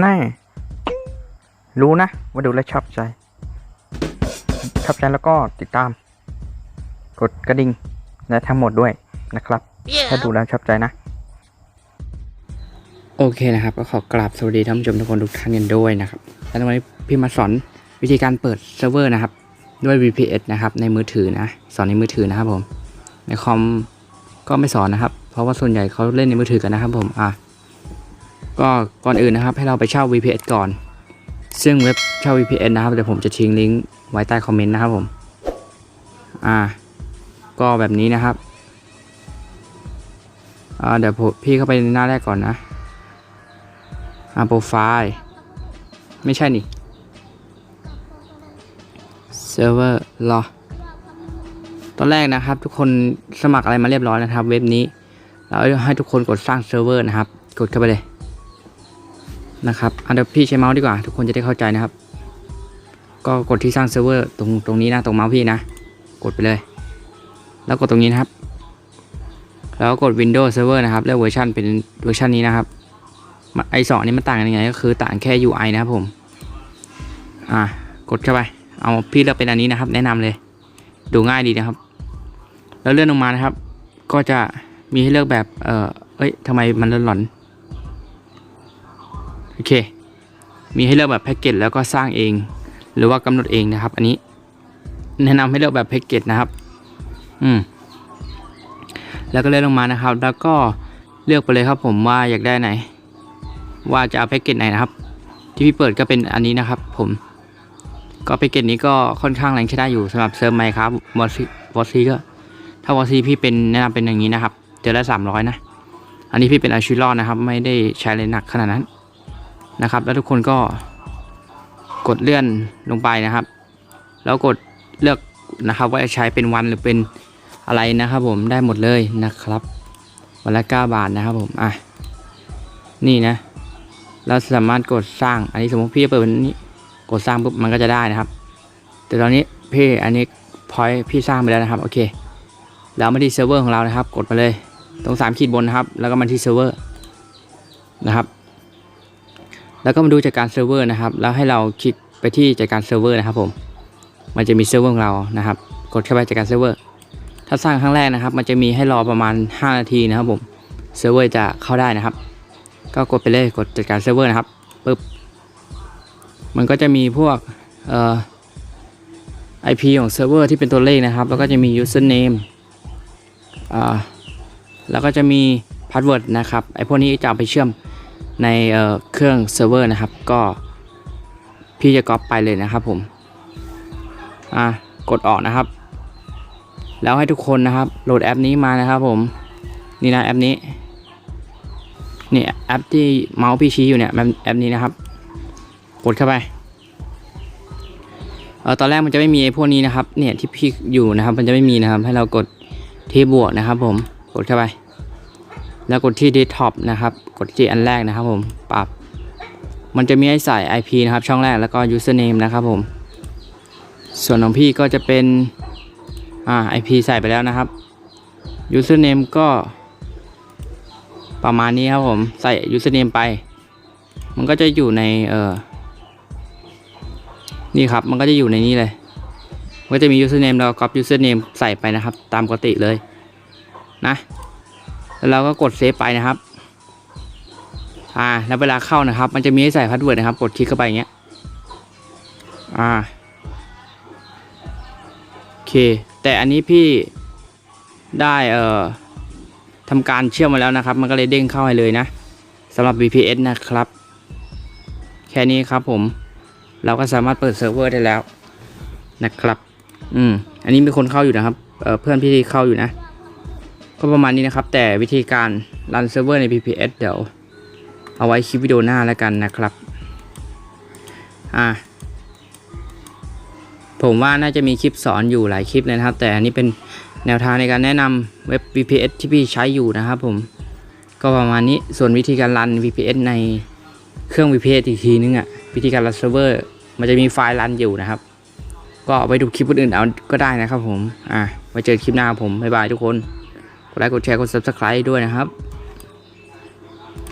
แน่รู้นะ ว่าดูแลวชอบใจ ชอบใจแล้วก็ติดตาม กดกระดิ่งและทั้งหมดด้วยนะครับ ถ้าดูแล้วชอบใจนะ โอเคนะครับ ก็ขอกราบสวัสดีท่านผู้ชมทุกคนทุกท่านกันด้วยนะครับแล้ววันนี้พี่มาสอนวิธีการเปิดเซิร์ฟเวอร์นะครับ ด้วย VPS นะครับ ในมือถือนะ สอนในมือถือนะครับผม ในคอมก็ไม่สอนนะครับ เพราะว่าส่วนใหญ่เขาเล่นในมือถือกันนะครับผม อะ ก็ก่อนอื่นนะครับให้เราไปเช่า VPS ก่อน ซึ่งเว็บเช่า VPS นะครับเดี๋ยวผมจะทิ้งลิงก์ไว้ใต้คอมเมนต์นะครับผม อ่า ก็แบบนี้นะครับอ่าเดี๋ยวพี่เข้าไปในหน้าแรกก่อนนะ อ่าโปรไฟล์ไม่ใช่นี่เซิร์ฟเวอร์รอตอนแรกนะครับทุกคนสมัครอะไรมาเรียบร้อยนะครับ เว็บนี้ เราให้ทุกคนกดสร้างเซิร์ฟเวอร์นะครับ กดเข้าไปเลย นะครับอันเดี๋ยวพี่ใช้เมาส์ดีกว่า ทุกคนจะได้เข้าใจนะครับ ก็กดที่สร้างเซิร์ฟเวอร์ตรงตรงนี้นะตรงเมาส์พี่นะ กดไปเลย แล้วกดตรงนี้นะครับ แล้วกด Windows Server นะครับเลือกเวอร์ชันเป็นเวอร์ชันนี้นะครับไอสองนี้มันต่างกันยังไงก็คือต่างแค่ UI นะครับผม อะกดเข้าไป เอาพี่เลือกเป็นอันนี้นะครับ แนะนำเลย ดูง่ายดีนะครับ แล้วเลื่อนลงมานะครับ ก็จะมีให้เลือกแบบ เออเอ้ยทำไมมันหลอน โอเค มีให้เลือกแบบแพ็กเกจแล้วก็สร้างเอง หรือว่ากำหนดเองนะครับ อันนี้ แนะนำให้เลือกแบบแพ็กเกจนะครับ อืม แล้วก็เลื่อนลงมานะครับ แล้วก็เลือกไปเลยครับ ผมว่าอยากได้ไหน ว่าจะเอาแพ็กเกจไหนนะครับ ที่พี่เปิดก็เป็นอันนี้นะครับ ผม ก็แพ็กเกจนี้ก็ค่อนข้างแรงใช้ได้อยู่สำหรับเซิร์ฟไมครับวอซีวอซีก็ ถ้าวอซีพี่เป็นแนะนำเป็นอย่างนี้นะครับเดือนละสามร้อยนะ อันนี้พี่เป็นอาชิลอนนะครับ ไม่ได้ใช้เลยหนักขนาดนั้น นะครับ แล้วทุกคนก็กดเลื่อนลงไปนะครับ แล้วกดเลือกนะครับว่าจะใช้เป็นวันหรือเป็นอะไรนะครับ ผมได้หมดเลยนะครับ วันละ 9 บาทนะครับผมอะนี่นะ เราสามารถกดสร้าง อันนี้สมมติพี่จะเปิดวันนี้กดสร้างปุ๊บมันก็จะได้นะครับ แต่ตอนนี้พี่อันนี้พอยพี่สร้างไปแล้วนะครับ โอเคแล้วมาที่เซิร์ฟเวอร์ของเรานะครับ กดมาเลย ตรงสามขีดบนนะครับ แล้วก็มาที่เซิร์ฟเวอร์นะครับ แล้วก็มาดูจัดการเซิร์ฟเวอร์นะครับ แล้วให้เราคลิกไปที่จัดการเซิร์ฟเวอร์นะครับผม มันจะมีเซิร์ฟเวอร์ของเรานะครับ กดเข้าไปจัดการเซิร์ฟเวอร์ ถ้าสร้างครั้งแรกนะครับ มันจะมีให้รอประมาณ 5 นาทีนะครับผม เซิร์ฟเวอร์จะเข้าได้นะครับ ก็กดไปเลย กดจัดการเซิร์ฟเวอร์นะครับปึ๊บ มันก็จะมีพวกเอ่อ IP ของเซิร์ฟเวอร์ที่เป็นตัวเลขนะครับ แล้วก็จะมี username อ่า แล้วก็จะมี password นะครับ ไอพวกนี้จะเอาไปเชื่อม ในเเครื่องเซิร์ฟเวอร์นะครับ ก็พี่จะก๊อปไปเลยนะครับผม อ่ากดออกนะครับ แล้วให้ทุกคนนะครับ โหลดแอปนี้มานะครับผม นี่นะแอปนี้ นี่แอปที่เมาส์พี่ชี้อยู่เนี่ยแอปนี้นะครับ กดเข้าไป เออตอนแรกมันจะไม่มีไอ้พวกนี้นะครับ เนี่ยที่พี่อยู่นะครับ มันจะไม่มีนะครับ ให้เรากดที่บวกนะครับ ผม กดเข้าไป แล้วกดที่ desktop นะครับ กดที่อันแรกนะครับผม ปรับ มันจะมีให้ใส่ IP นะครับ ช่องแรกแล้วก็ username นะครับผม ส่วนของพี่ก็จะเป็น อ่า IP ใส่ไปแล้วนะครับ username ก็ประมาณนี้ครับผม ใส่ username ไป มันก็จะอยู่ใน เออนี่ครับ มันก็จะอยู่ในนี้เลยมันก็จะมี username แล้วก็ copy username ใส่ไปนะครับ ตามปกติเลย นะ เราก็กดเซฟไปนะครับ อ่า แล้วเวลาเข้านะครับ มันจะมีให้ใส่พาสเวิร์ดนะครับ กดคลิกเข้าไปอย่างเงี้ย อ่า โอเค แต่อันนี้พี่ได้เอ่อทำการเชื่อมมาแล้วนะครับ มันก็เลยเด้งเข้าให้เลยนะสำหรับ VPS นะครับ แค่นี้ครับผม เราก็สามารถเปิดเซิร์ฟเวอร์ได้แล้วนะครับ อืม อันนี้มีคนเข้าอยู่นะครับเเพื่อนพี่ที่เข้าอยู่นะ ก็ประมาณนี้นะครับ แต่วิธีการรันเซิร์ฟเวอร์ใน VPS เดี๋ยวเอาไว้คลิปวิดีโอหน้าแล้วกันนะครับ อ่า ผมว่าน่าจะมีคลิปสอนอยู่หลายคลิปเลยนะครับ แต่อันนี้เป็นแนวทางในการแนะนำเว็บ VPS ที่พี่ใช้อยู่นะครับผม ก็ประมาณนี้ส่วนวิธีการรัน VPS ในเครื่อง VPS อีกทีนึงอะ่ะวิธีการรันเซิร์ฟเวอร์ มันจะมีไฟล์รันอยู่นะครับ ก็เอาไปดูคลิปอื่นเอาก็ได้นะครับผม อะไว้เจอคลิปหน้าผม บ๊ายบายทุกคน กดไลค์กดแชร์กด subscribe ด้วยนะครับ